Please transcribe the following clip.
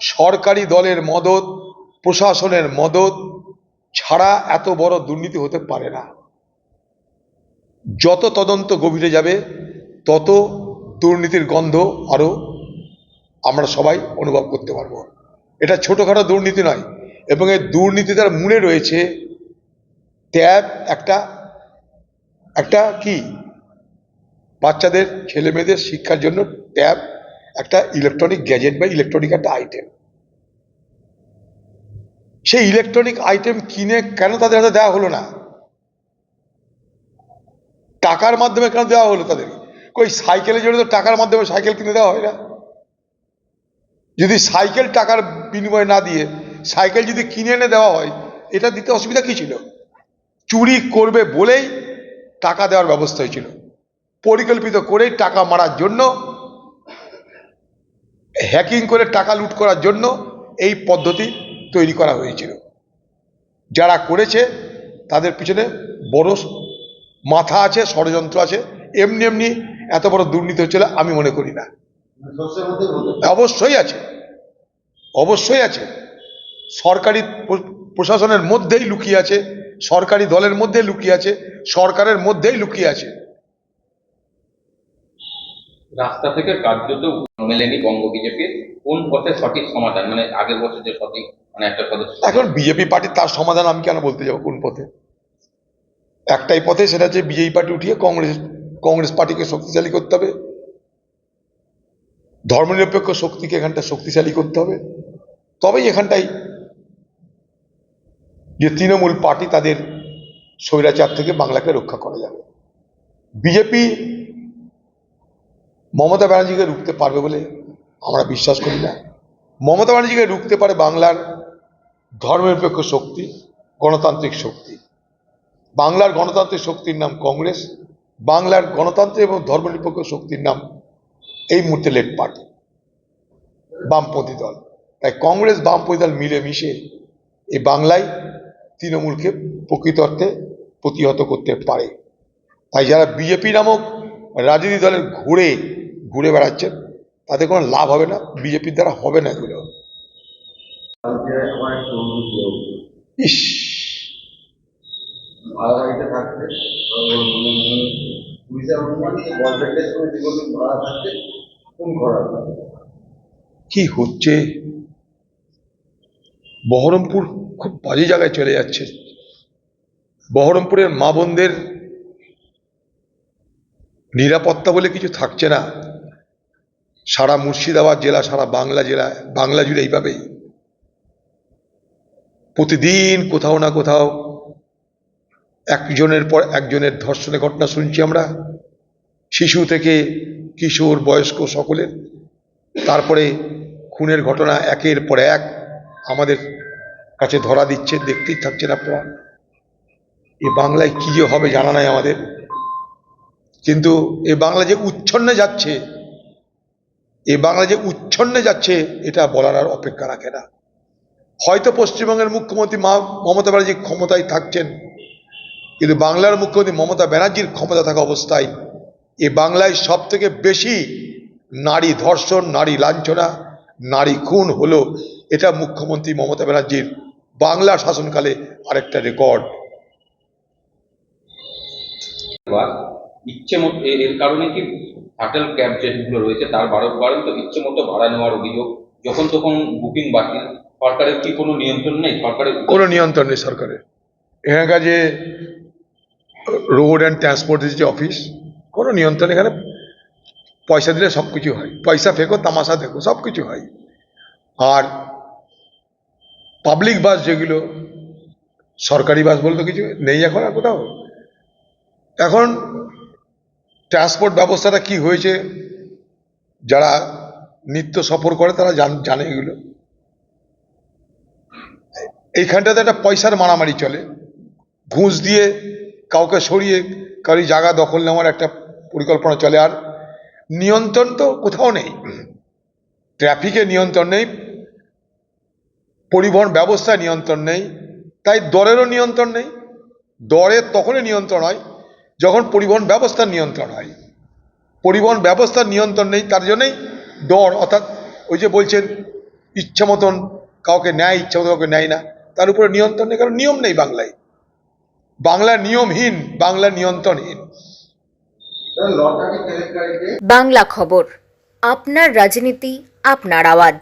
সরকারি দলের মদত, প্রশাসনের মদত ছাড়া এত বড় দুর্নীতি হতে পারে না। যত তদন্ত গভীরে যাবে, তত দুর্নীতির গন্ধ আরও আমরা সবাই অনুভব করতে পারব। এটা ছোটোখাটো দুর্নীতি নয়, এবং এই দুর্নীতিটার মূলে রয়েছে ট্যাব একটা একটা কি? বাচ্চাদের ছেলে মেয়েদের শিক্ষার জন্য ট্যাব একটা ইলেকট্রনিক গ্যাজেট বা ইলেকট্রনিক একটা আইটেম সেই ইলেকট্রনিক আইটেম কিনে কেন তাদের হাতে দেওয়া হলো না? টাকার মাধ্যমে কেন দেওয়া হলো তাদের কই, সাইকেলের জন্য তো টাকার মাধ্যমে সাইকেল কিনে দেওয়া হয় না? যদি সাইকেল টাকার বিনিময়ে না দিয়ে সাইকেল যদি কিনে এনে দেওয়া হয়, এটা দিতে অসুবিধা কি ছিল? চুরি করবে বলেই টাকা দেওয়ার ব্যবস্থা হয়েছিল পরিকল্পিত করেই টাকা মারার জন্য হ্যাকিং করে টাকা লুট করার জন্য এই পদ্ধতি তৈরি করা হয়েছিল। যারা করেছে, তাদের পিছনে বড় মাথা আছে, ষড়যন্ত্র আছে। এমনি এমনি এত বড় দুর্নীতি হচ্ছিল, আমি মনে করি না। অবশ্যই আছে। অবশ্যই আছে। সরকারি প্রশাসনের মধ্যেই লুকিয়ে আছে, সরকারি দলের মধ্যেই লুকিয়ে আছে, সরকারের মধ্যেই লুকিয়ে আছে। রাস্তা থেকে কার্যত মেলেনি বঙ্গ বিজেপির কোন পথে সঠিক সমাধান? মানে আগের বছর যে সঠিক মানে একটা সদস্য এখন বিজেপি পার্টি তার সমাধান আমি কেন বলতে যাব? কোন পথে? একটাই পথে সেটা হচ্ছে বিজেপি পার্টি উঠিয়ে কংগ্রেস কংগ্রেস পার্টিকে শক্তিশালী করতে হবে। ধর্মনিরপেক্ষ শক্তিকে এখানটা শক্তিশালী করতে হবে। তবেই এখানটাই যে তৃণমূল পার্টি তাদের স্বৈরাচার থেকে বাংলাকে রক্ষা করা যাবে। বিজেপি মমতা ব্যানার্জিকে রুখতে পারবে বলে আমরা বিশ্বাস করি না। মমতা ব্যানার্জিকে রুখতে পারে বাংলার ধর্মনিরপেক্ষ শক্তি, গণতান্ত্রিক শক্তি। বাংলার গণতান্ত্রিক শক্তির নাম কংগ্রেস, বাংলার গণতান্ত্রিক এবং ধর্মনিরপেক্ষ শক্তির নাম এই মুহূর্তে লেট পার্টি, বামপন্থী দল। তাই কংগ্রেস, বামপন্থী দল মিলে মিশে এই বাংলায় তৃণমূলকে প্রকৃত অর্থে প্রতিহত করতে পারে। তাই যারা বিজেপি নামক রাজনীতি দলের ঘুরে ঘুরে বেড়াচ্ছেন তাতে কোনো লাভ হবে না বিজেপির দ্বারা হবে না এগুলো। ইস! কি হচ্ছে? বহরমপুর খুব বাজে জায়গায় চলে যাচ্ছে। বহরমপুরের মা বোনদের নিরাপত্তা বলে কিছু থাকছে না। সারা মুর্শিদাবাদ জেলা, সারা বাংলা জেলা, বাংলা জুড়ে এইভাবেই। প্রতিদিন কোথাও না কোথাও একজনের পর একজনের ধর্ষণের ঘটনা শুনছি আমরা। শিশু থেকে কিশোর, বয়স্ক সকলের। তারপরে খুনের ঘটনা একের পর এক আমাদের কাছে ধরা দিচ্ছে, দেখতেই থাকছেন আপনারা। এ বাংলায় কী যে হবে জানা নাই আমাদের। কিন্তু এ বাংলা যে উচ্ছন্নে যাচ্ছে এ বাংলা যে উচ্ছন্নে যাচ্ছে, এটা বলার আর অপেক্ষা রাখে না। হয়তো পশ্চিমবঙ্গের মুখ্যমন্ত্রী মা- মমতা ব্যানার্জি ক্ষমতায় থাকছেন, কিন্তু বাংলার মুখ্যমন্ত্রী মমতা ব্যানার্জির ক্ষমতা থাকা অবস্থায় এ বাংলায় সব থেকে বেশি নারী ধর্ষণ, নারী লাঞ্ছনা, নারী খুন হলো, এটা মুখ্যমন্ত্রী মমতা ব্যানার্জির বাংলা শাসনকালে আরেকটা রেকর্ড। ইচ্ছে এর কারণে কি শাটেল ক্যাব যেগুলো রয়েছে, তার বারো বারণ তো ইচ্ছে মতো ভাড়া নেওয়ার অভিযোগ। যখন তখন বুকিং বাতিল। সরকারের কি কোনো নিয়ন্ত্রণ নেই? সরকারের কোনো নিয়ন্ত্রণ নেই সরকারের। এখানকার যে রোড অ্যান্ড ট্রান্সপোর্ট যে অফিস কোনো নিয়ন্ত্রণ এখানে পয়সা দিলে সব কিছু হয়। পয়সা ফেঁকো, তামাশা দেখো সব কিছু হয়। আর পাবলিক বাস যেগুলো, সরকারি বাস বলতে কিছু নেই এখন আর কোথাও। এখন ট্রান্সপোর্ট ব্যবস্থাটা কি হয়েছে? যারা নিত্য সফর করে, তারা জান- এগুলো। এইখানটাতে একটা পয়সার মারামারি চলে। ঘুষ দিয়ে কাউকে সরিয়ে কারি জায়গা দখল নেওয়ার একটা পরিকল্পনা চলে। আর নিয়ন্ত্রণ তো কোথাও নেই। ট্রাফিকে নিয়ন্ত্রণ নেই। পরিবহন ব্যবস্থায় নিয়ন্ত্রণ নেই। তাই দরেরও নিয়ন্ত্রণ নেই। দরের তখনই নিয়ন্ত্রণ হয় যখন পরিবহন ব্যবস্থা নিয়ন্ত্রণ হয়। পরিবহন ব্যবস্থার নিয়ন্ত্রণ নেই তার জন্যই দর অর্থাৎ ওই যে বলছেন ইচ্ছা মতন কাউকে নেয় ইচ্ছা মতো কাউকে নেয় না তার উপরে নিয়ন্ত্রণ নেই কারণ নিয়ম নেই বাংলায়। বাংলা নিয়মহীন বাংলা নিয়ন্ত্রণহীন। বাংলা খবর আপনার রাজনীতি আপনার আওয়াজ।